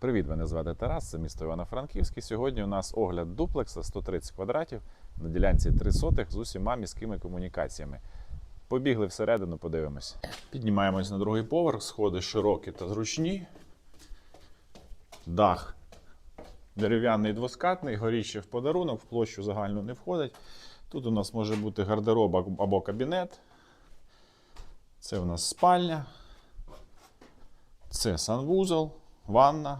Привіт, мене звати Тарас, це місто Івано-Франківське. Сьогодні у нас огляд дуплекса 130 квадратів на ділянці 3 сотих з усіма міськими комунікаціями. Побігли всередину, подивимось. Піднімаємось на другий поверх, сходи широкі та зручні. Дах дерев'яний двоскатний, горіще в подарунок, в площу загальну не входить. Тут у нас може бути гардероб або кабінет. Це у нас спальня. Це санвузол, ванна,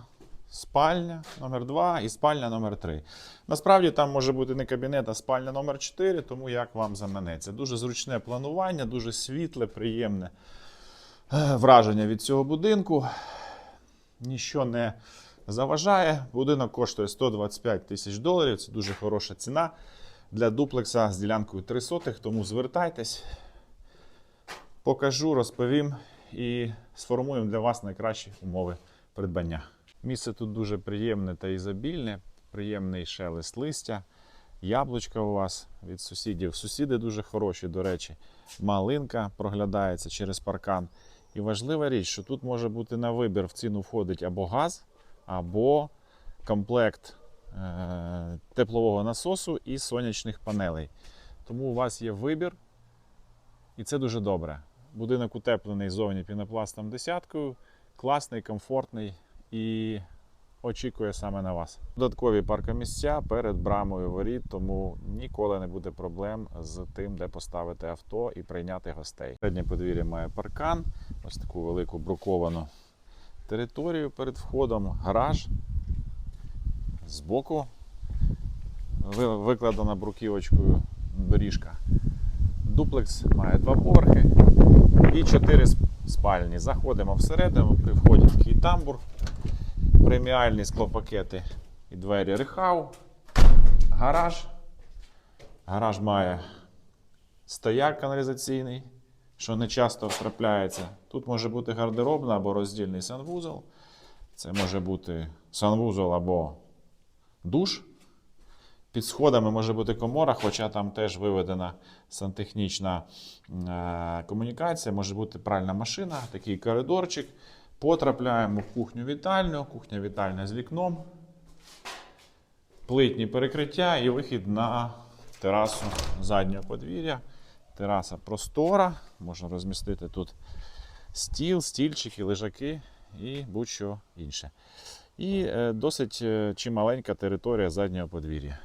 спальня номер 2 і спальня номер 3 Насправді там може бути не кабінет, а спальня номер 4 тому як вам заманеться. Дуже зручне планування, дуже світле, приємне е, враження від цього будинку. Ніщо не заважає. Будинок коштує 125 тисяч доларів. Це дуже хороша ціна для дуплекса з ділянкою 3 сотих, тому звертайтесь покажу, розповім і сформуємо для вас найкращі умови придбання. Місце тут дуже приємне та ізобільне, приємний шелест листя, яблучка у вас від сусідів. Сусіди дуже хороші, до речі, малинка проглядається через паркан. І важлива річ, що тут може бути на вибір в ціну входить або газ, або комплект е- теплового насосу і сонячних панелей. Тому у вас є вибір, і це дуже добре. Будинок утеплений зовні пінопластом десяткою, класний, комфортний і очікує саме на вас. Додаткові паркомісця перед брамою воріт, тому ніколи не буде проблем з тим, де поставити авто і прийняти гостей. Переднє подвір'я має паркан, ось таку велику бруковану територію перед входом, гараж. Збоку викладена бруківочкою доріжка. Дуплекс має два поверхи і чотири спальні. Заходимо всередину, при вході такий тамбур, преміальні склопакети і двері рехау, гараж. Гараж має стояк каналізаційний, що не часто трапляється. Тут може бути гардеробна або роздільний санвузол. Це може бути санвузол або душ. Під сходами може бути комора, хоча там теж виведена сантехнічна е, комунікація, може бути пральна машина, такий коридорчик. Потрапляємо в кухню-вітальню, кухня-вітальня з вікном, плитні перекриття і вихід на терасу заднього подвір'я. Тераса простора, можна розмістити тут стіл, стільчики, лежаки і будь-що інше. І е, досить е, чималенька територія заднього подвір'я.